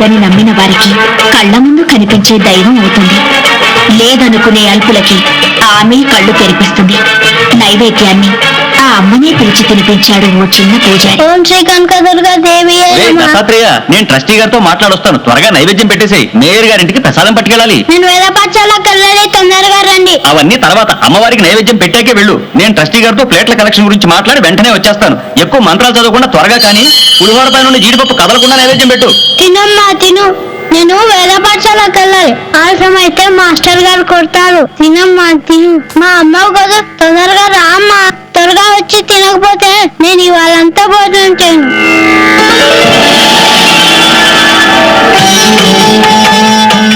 వారికి కళ్ళ ముందు కనిపించే దైవం అవుతుంది. లేదనుకునే అల్పులకి ఆమె కళ్ళు తెరిపిస్తుంది. నైవేద్యాన్ని అమ్మనే పిలిచి తినిపించాడు ఓ చిన్న పూజారి ఓం శ్రీ కనకదుర్గా దేవి దత్తాత్రేయ నేను ట్రస్టీ గారితో మాట్లాడొస్తాను. త్వరగా నైవేద్యం పెట్టేసేయ్. మేయర్ గారింటికి ప్రసాదం పట్టుకెళ్ళాలి. నేను వేద పాఠశాలకు వెళ్ళాలి తొందరగా రండి. అవన్నీ తర్వాత అమ్మవారికి నైవేద్యం పెట్టాకే వెళ్ళు. నేను ట్రస్టీ గారితో ప్లేట్ల కలెక్షన్ గురించి మాట్లాడి వెంటనే వచ్చేస్తాను. ఎక్కువ మంత్రాలు చదవకుండా త్వరగా కానీ పులిహోర పై నుండి జీడిపప్పు కదలకుండా నైవేద్యం పెట్టు. తినమ్మా తిను. నేను వేద పాఠశాలకు వెళ్ళాలి ఆలస్యం అయితే మాస్టర్ గారు కొడతారు. తినమ్మా తిను. మా అమ్మ కదా తొందరగా రా అమ్మా త్వరగా వచ్చి తినకపోతే నేను ఇవాళంతా భోజనం చేయను.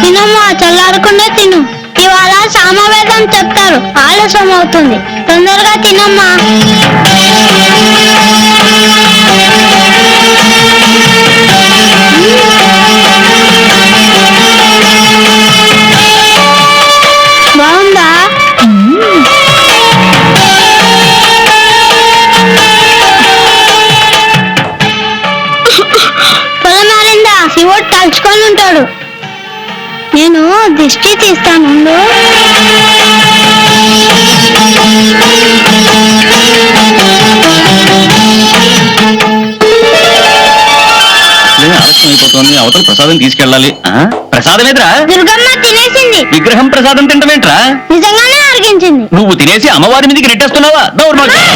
తినమ్మా చల్లారకుండా తిను. ఇవాళ సామవేదం చెప్తారు. ఆలస్యం అవుతుంది తొందరగా తినమ్మా. దిష్టి తీస్తాను ఆలస్యం అయిపోతుంది. అవతల ప్రసాదం తీసుకెళ్ళాలి. ఆ? ప్రసాదం ఎదురా దుర్గమ్మ తినేసింది. విగ్రహం ప్రసాదం తింటమేంట్రా నిజంగానే అరిగించింది నువ్వు తినేసి అమ్మవారి మీదకి నెట్టేస్తున్నావా? దౌర్భాగ్యం.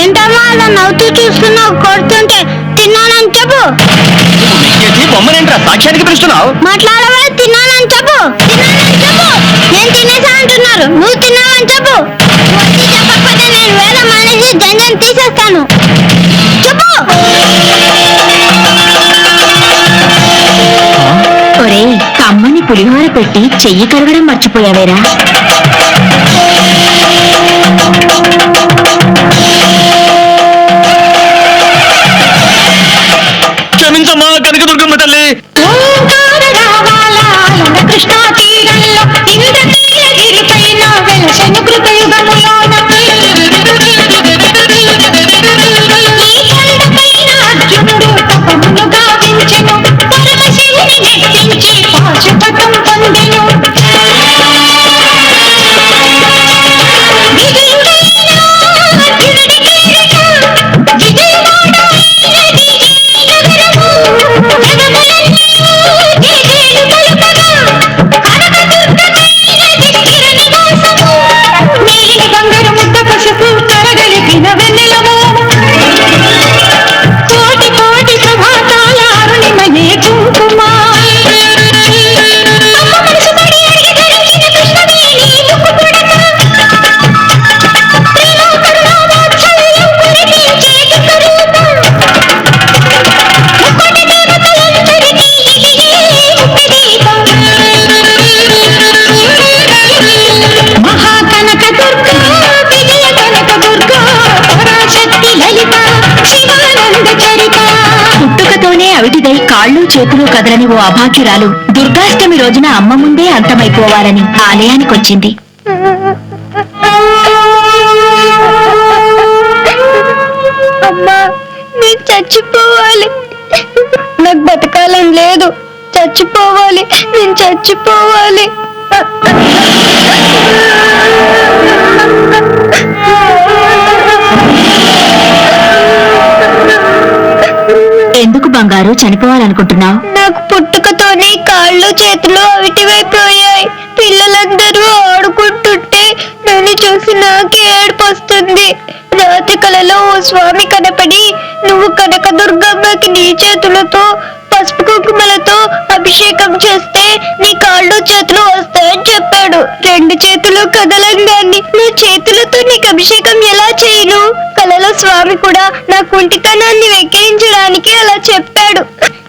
ఏంటమ్మా అలా నవ్వుతూ చూస్తున్నావు? కొడుతుంటే చెప్పు. బొమ్మనేంట్రా సాక్ష్యానికి పిలుస్తున్నావు మాట్లాడవా తిన్నానని చెప్పు. తిన్నానని చెప్పు. నేను తినేసా అంటున్నారు. నువ్వు తిన్నావని చెప్పు. వచ్చి చెప్పకపోతే నేను వేల మానేసి జంజం తీసేస్తాను. చెప్పు. ఒరే కమ్మని పులిహోర పెట్టి చెయ్యి కరగడం మర్చిపోయావేరా? అవిటిదై కాళ్ళు చేతులు కదలని ఓ అభాగ్యురాలు దుర్గాష్టమి రోజున అమ్మ ముందే అంతమైపోవాలని ఆలయానికొచ్చింది. అమ్మా నేను చచ్చిపోవాలి. నాకు బతకాలని లేదు. చచ్చిపోవాలి నేను చచ్చిపోవాలి. ఎందుకు బంగారు చనిపోవాలనుకుంటున్నావు? నాకు పుట్టుకతోనే కాళ్ళు చేతులు అవిటివైపోయాయి. పిల్లలందరూ ఆడుకుంటుంటే నన్ను చూసి నాకే ఏడుపు వస్తుంది రాత్రి కలలో ఓ స్వామి కనపడి నువ్వు కనకదుర్గమ్మకి నీ చేతులతో పసుపు కుంకుమలతో అభిషేకం చేస్తే నీ కాళ్ళు చేతులు వస్తాయని చెప్పాడు. రెండు చేతులు కదలంగాన్ని. నీ చేతులతో నీకు అభిషేకం ఎలా చేయను? స్వామి కూడా నా కుంటితనాన్ని వెక్కిరించడానికి అలా చెప్పాడు.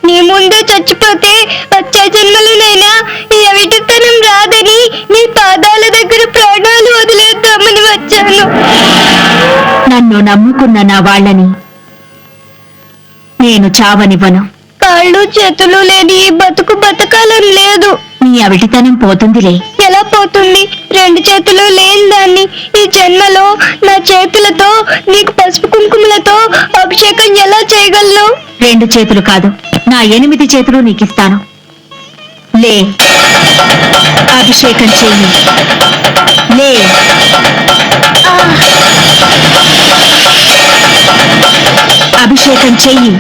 నీ ముందే చచ్చిపోతే వచ్చే జన్మలోనైనా ఈ అవిటితనం రాదని నీ పాదాల దగ్గర ప్రాణాలు వదిలేద్దామని వచ్చాను. నన్ను నమ్ముకున్న నా వాళ్ళని నేను చావనివ్వను. కాళ్ళు చేతులు లేని బతుకు బతకాలని లేదు. అవిటితనం పోతుందిలే. ఎలా పోతుంది? రెండు చేతులు లేని దాన్ని ఈ జన్మలో నా చేతులతో నీకు పసుపు కుంకుమలతో అభిషేకం ఎలా చేయగలను? రెండు చేతులు కాదు నా ఎనిమిది చేతులు నీకిస్తాను. లే అభిషేకం చెయ్యి. లే. అభిషేకం చెయ్యి.